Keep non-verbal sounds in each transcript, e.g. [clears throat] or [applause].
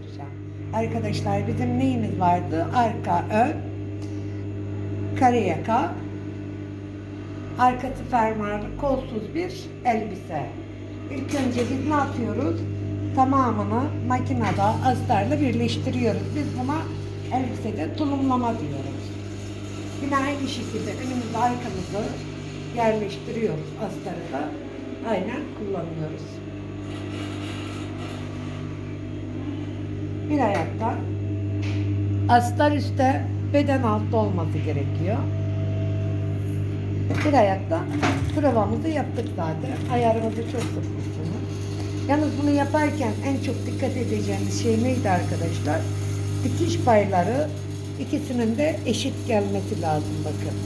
göstereceğim. Arkadaşlar bizim neyimiz vardı? Arka, ön, kare yaka, arkası fermuarlı kolsuz bir elbise. İlk önce biz ne yapıyoruz? Tamamını makinede astarla birleştiriyoruz. Biz buna elbisede tulumlama diyoruz. Yine aynı şekilde önümüzde arkamızı yerleştiriyoruz astarı da. Aynen kullanıyoruz. Bir ayakta astar üstte beden altta olması gerekiyor. Bir ayakta provamızı yaptık zaten. Ayarımızı çok sıkmışsınız. Yalnız bunu yaparken en çok dikkat edeceğimiz şey neydi arkadaşlar? Dikiş payları ikisinin de eşit gelmesi lazım bakın.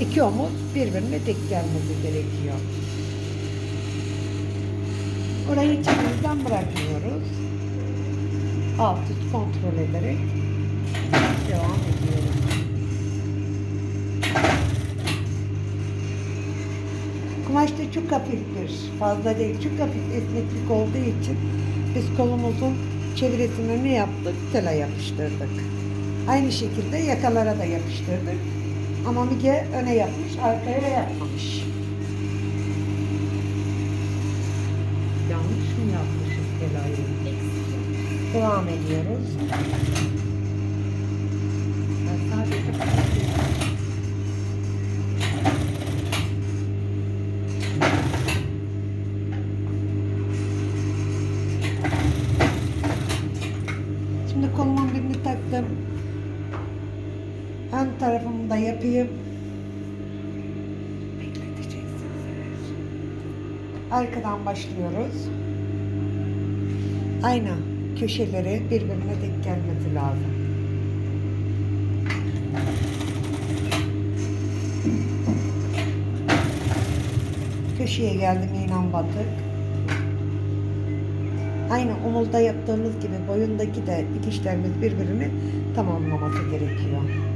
İki omuz birbirine dik gelmesi gerekiyor. Orayı içimizden bırakmıyoruz. Alt üst kontrol ederek devam ediyoruz. Kumaş da çok hafiftir. Fazla değil. Çok hafif esneklik olduğu için biz kolumuzun çevresine ne yaptık? Tela yapıştırdık. Aynı şekilde yakalara da yapıştırdık. Ama Mige öne yapmış, arkaya yapmamış. Yanlış mı yapmışız telayı? Devam ediyoruz. Şimdi kolumun birini taktım. Ön tarafımı da yapayım. Arkadan başlıyoruz. Aynı köşeleri birbirine denk gelmesi lazım. Köşeye geldim iğnem batık. Aynı omuzda yaptığımız gibi boyundaki de dikişlerimiz birbirini tamamlaması gerekiyor.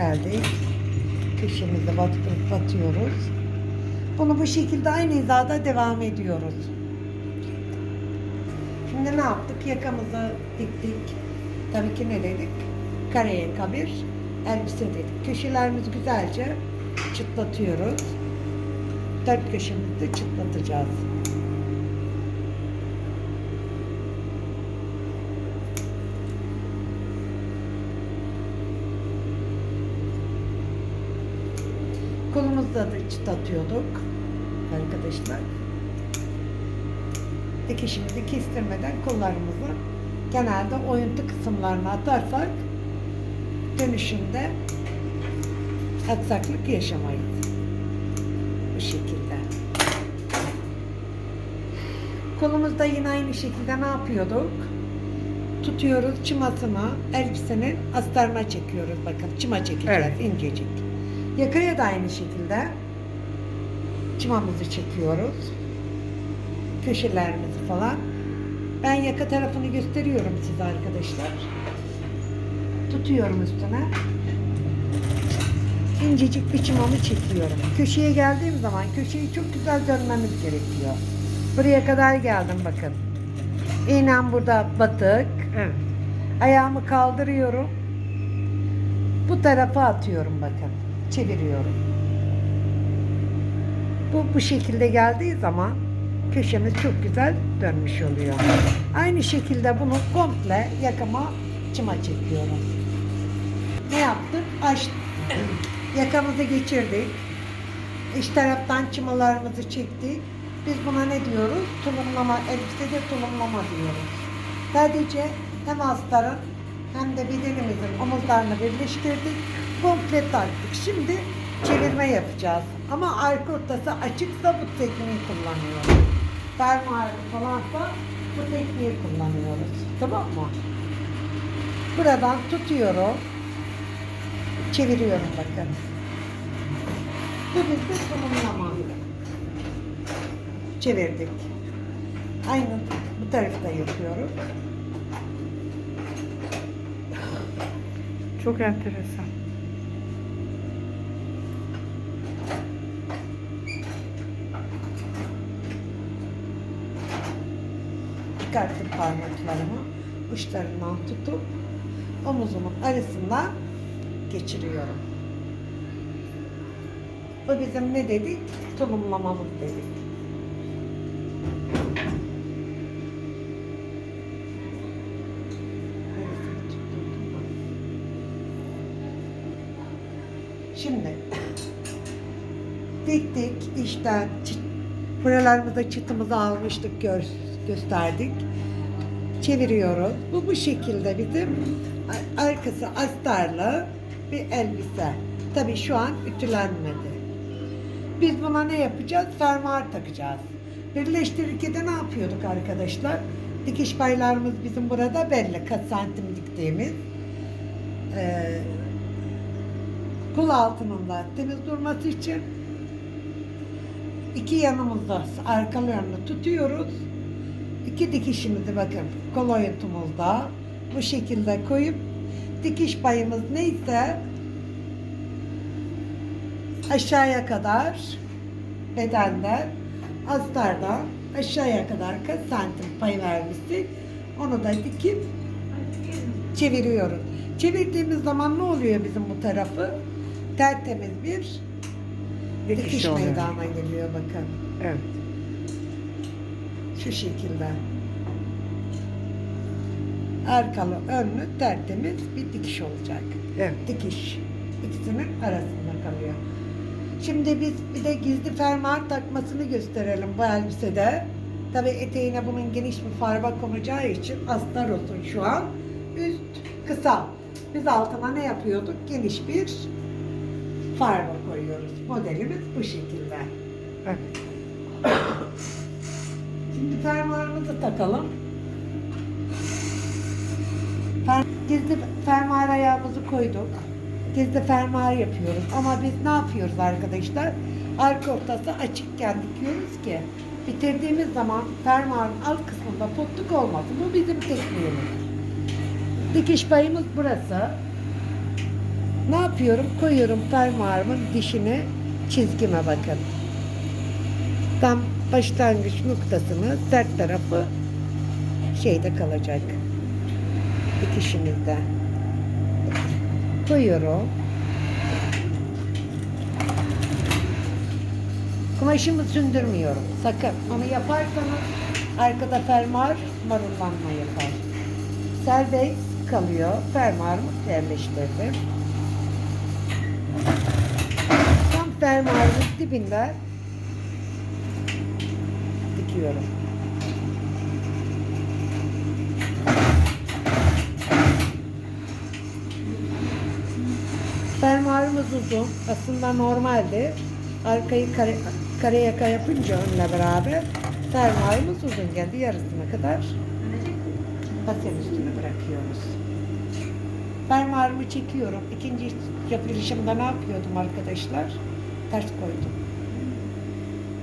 Geldik. Köşemizi batıp batıyoruz. Bunu bu şekilde aynı hizada devam ediyoruz. Şimdi ne yaptık? Yakamızı diktik. Tabii ki ne dedik? Kare yaka bir elbise dedik. Köşelerimizi güzelce çıtlatıyoruz. Dört köşemizi de çıtlatacağız. Da çıtlatıyorduk arkadaşlar. Dikişimizi kestirmeden kollarımızı genelde oyuntu kısımlarına atarsak dönüşünde aksaklık yaşamayız. Bu şekilde. Kolumuzda yine aynı şekilde ne yapıyorduk? Tutuyoruz çımasını elbisenin astarına çekiyoruz. Bakın çıma çekeceğiz Evet. incecik. Yakaya da aynı şekilde çımamızı çekiyoruz. Köşelerimizi falan. Ben yaka tarafını gösteriyorum size arkadaşlar. Tutuyorum üstüne. İncecik bir çımamı çekiyorum. Köşeye geldiğim zaman köşeyi çok güzel dönmemiz gerekiyor. Buraya kadar geldim bakın. İğnem burada batık. Evet. Ayağımı kaldırıyorum. Bu tarafa atıyorum bakın. Çeviriyorum. Bu bu şekilde geldiği zaman köşemiz çok güzel dönmüş oluyor. Aynı şekilde bunu komple yakama çıma çekiyorum. Ne yaptık? Açtık. [clears throat] Yakamızı geçirdik. İç taraftan çımalarımızı çektik. Biz buna ne diyoruz? Tulumlama, elbisede tulumlama diyoruz. Sadece hem astarın hem de bedenimizin omuzlarını birleştirdik. Komple taktık. Şimdi çevirme yapacağız. Ama arka ortası açıksa bu tekniği kullanıyoruz. Fermuarı falansa bu tekniği kullanıyoruz. Tamam mı? Buradan tutuyorum. Çeviriyorum bakın. Bu bizde sunumlama. Çevirdik. Aynı bu tarafta yapıyoruz. Çok enteresan. Çıkarttım parmaklarımı. Uçlarından tutup omuzumun arasından geçiriyorum. Bu bizim ne dedik? Tulumlamamız dedik. Şimdi [laughs] diktik işten çı- buralarımıza çıtımızı almıştık gör, gösterdik. Çeviriyoruz. Bu bu şekilde bizim arkası astarlı bir elbise. Tabii şu an ütülenmedi. Biz buna ne yapacağız? Fermuar takacağız. Birleştirirken ne yapıyorduk arkadaşlar? Dikiş paylarımız bizim burada belli. Kaç santim diktiğimiz. Ee, kul altının da temiz durması için iki yanımızda arkalarını tutuyoruz. İki dikişimizi bakın kol oyuntumuzda bu şekilde koyup dikiş payımız neyse aşağıya kadar bedenden astardan aşağıya kadar kaç santim pay vermiştik onu da dikip çeviriyoruz. Çevirdiğimiz zaman ne oluyor bizim bu tarafı? Tertemiz bir Dikiş dikiş meydana geliyor bakın. Evet. Şu şekilde. Arkalı önlü tertemiz bir dikiş olacak. Evet. Dikiş. İkisinin arasında kalıyor. Şimdi biz bir de gizli fermuar takmasını gösterelim bu elbisede. Tabi eteğine bunun geniş bir farba konacağı için astar olsun şu an. Üst kısa. Biz altına ne yapıyorduk? Geniş bir farba koyuyoruz. Modelimiz bu şekilde. Evet. Fermuarımızı takalım. Gizli fermuar ayağımızı koyduk. Gizli fermuar yapıyoruz. Ama biz ne yapıyoruz arkadaşlar? Arka ortası açıkken dikiyoruz ki bitirdiğimiz zaman fermuarın alt kısmında potluk olmasın. Bu bizim tekniğimiz. Dikiş payımız burası. Ne yapıyorum? Koyuyorum fermuarımın dişini çizgime bakın tam başlangıç noktasını sert tarafı şeyde kalacak. Dikişimizde. Koyuyorum. Kumaşımı sündürmüyorum. Sakın. Onu yaparsanız arkada fermuar marullanma yapar. Serbest kalıyor. Fermuarımı yerleştirdim. Tam fermuarın dibinde dikiyorum. Fermuarımız uzun. Aslında normaldi. Arkayı kare, kare yaka yapınca önle beraber fermuarımız uzun geldi. Yarısına kadar paten üstüne bırakıyoruz. Fermuarımı çekiyorum. İkinci yapılışımda ne yapıyordum arkadaşlar? Ters koydum.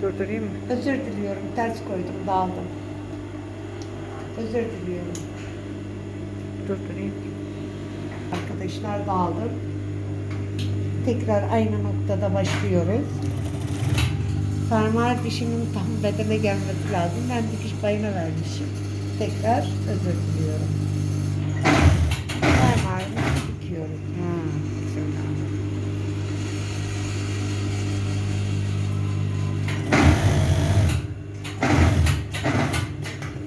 Durdurayım mı? Özür diliyorum. Ters koydum. Daldım. Özür diliyorum. Durdurayım. Arkadaşlar dağıldım. Tekrar aynı noktada başlıyoruz. Fermuar dişinin tam bedene gelmesi lazım. Ben dikiş payına vermişim. Tekrar özür diliyorum. Fermuarımı dikiyorum. Hmm. Şimdi.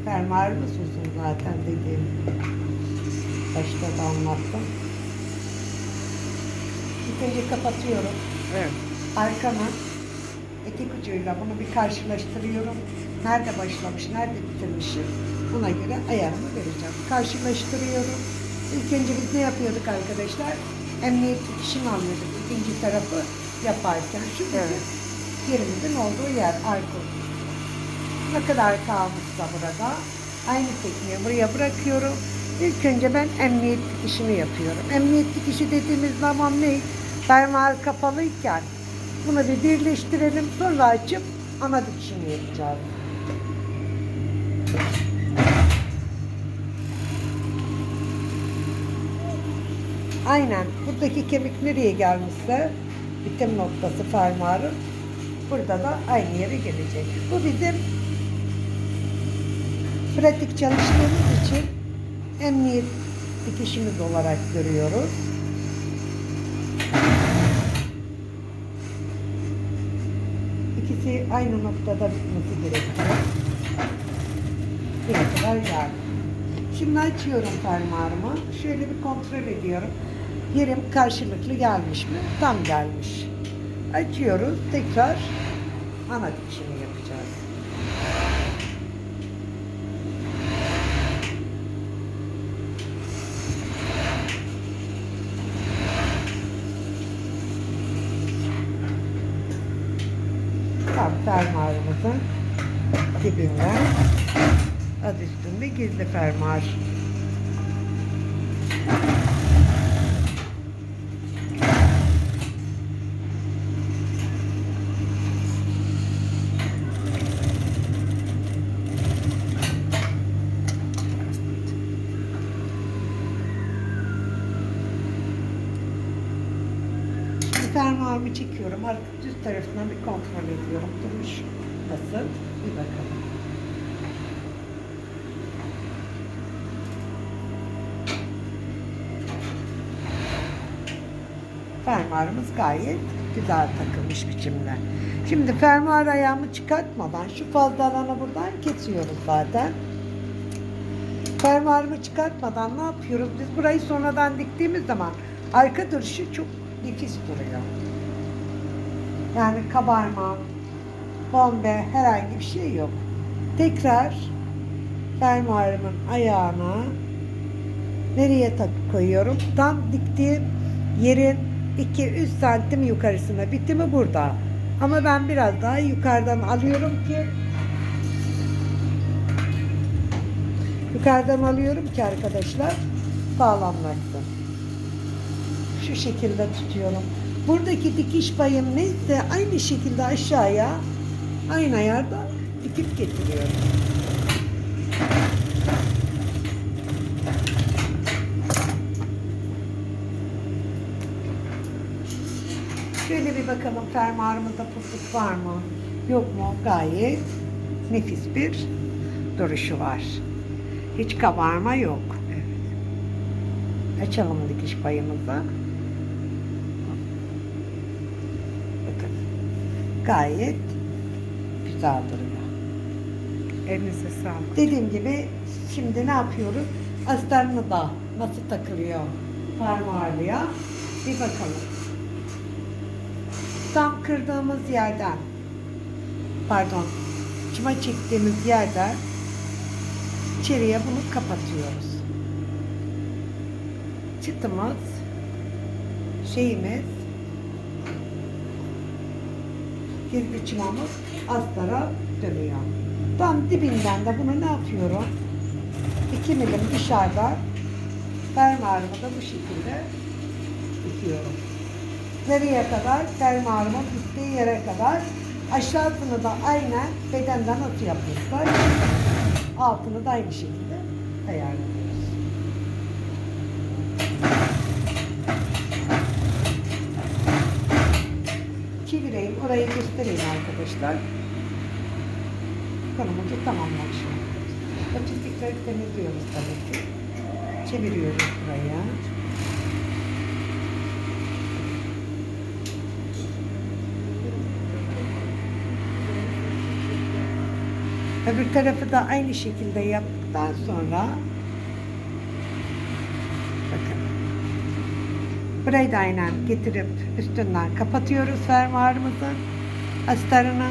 Fermuarımız uzun zaten dediğim. Başta da anlattım. Önce kapatıyorum. Evet. Arkama etek ucuyla bunu bir karşılaştırıyorum. Nerede başlamış, nerede bitirmişim. Buna göre ayarımı vereceğim. Karşılaştırıyorum. İlk önce biz ne yapıyorduk arkadaşlar? Emniyet dikişini alıyorduk. İkinci tarafı yaparken. Bizim Evet. yerimizin olduğu yer Aykut. Ne kadar kalmışsa burada aynı tekniği buraya bırakıyorum. İlk önce ben emniyet dikişini yapıyorum. Emniyet dikişi dediğimiz zaman ne? Fermuar kapalıyken bunu bir birleştirelim sonra açıp ana dikişini yapacağız. Aynen. Buradaki kemik nereye gelmişse bitim noktası fermuarın burada da aynı yere gelecek. Bu bizim pratik çalıştığımız için emniyet dikişimiz olarak görüyoruz. İkisi aynı noktada bitmesi gerekiyor. Buraya kadar geldi. Şimdi açıyorum fermuarımı. Şöyle bir kontrol ediyorum. Yerim karşılıklı gelmiş mi? Tam gelmiş. Açıyoruz. Tekrar ana dikişini yapacağız. Tam fermuarımızın dibinden adı üstünde gizli fermuar. Fermuarımı çekiyorum. Arka düz tarafından bir kontrol ediyorum. Duruş nasıl? Bir bakalım. Fermuarımız gayet güzel takılmış biçimde. Şimdi fermuar ayağımı çıkartmadan şu fazla alanı buradan kesiyoruz zaten. Fermuarımı çıkartmadan ne yapıyoruz? Biz burayı sonradan diktiğimiz zaman arka duruşu çok nefis duruyor. Yani kabarma, bombe herhangi bir şey yok. Tekrar fermuarımın ayağına nereye tak koyuyorum? Tam diktiğim yerin 2-3 santim yukarısına. Bitimi burada. Ama ben biraz daha yukarıdan alıyorum ki yukarıdan alıyorum ki arkadaşlar sağlamlaşsın. Şu şekilde tutuyorum. Buradaki dikiş payım neyse aynı şekilde aşağıya aynı ayarda dikip getiriyorum. Şöyle bir bakalım fermuarımızda pusluk var mı? Yok mu? Gayet nefis bir duruşu var. Hiç kabarma yok. Açalım dikiş payımızı. Gayet güzel duruyor. Elinize sağlık. Dediğim gibi şimdi ne yapıyoruz? Astarını da nasıl takılıyor fermuarlıya bir bakalım. Tam kırdığımız yerden pardon çıma çektiğimiz yerden içeriye bunu kapatıyoruz. Çıtımız şeyimiz gizli çımamız astara dönüyor. Tam dibinden de bunu ne yapıyorum? 2 milim dışarıda fermuarımı da bu şekilde dikiyorum. Nereye kadar? Fermuarımın bittiği yere kadar. Aşağısını da aynen bedenden nasıl yapmışlar. Altını da aynı şekilde ayarlıyoruz. Çevireyim, orayı göstereyim arkadaşlar. Konumuzu tamamlamış oluyoruz. O çizikleri temizliyoruz tabii ki. Çeviriyoruz buraya. Öbür tarafı da aynı şekilde yaptıktan sonra da aynen getirip üstünden kapatıyoruz fermuarımızın astarını.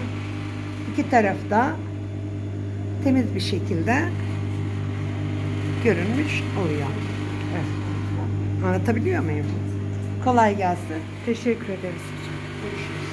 İki tarafta temiz bir şekilde görünmüş oluyor. Evet. Anlatabiliyor muyum? Kolay gelsin. Teşekkür ederiz. Görüşürüz.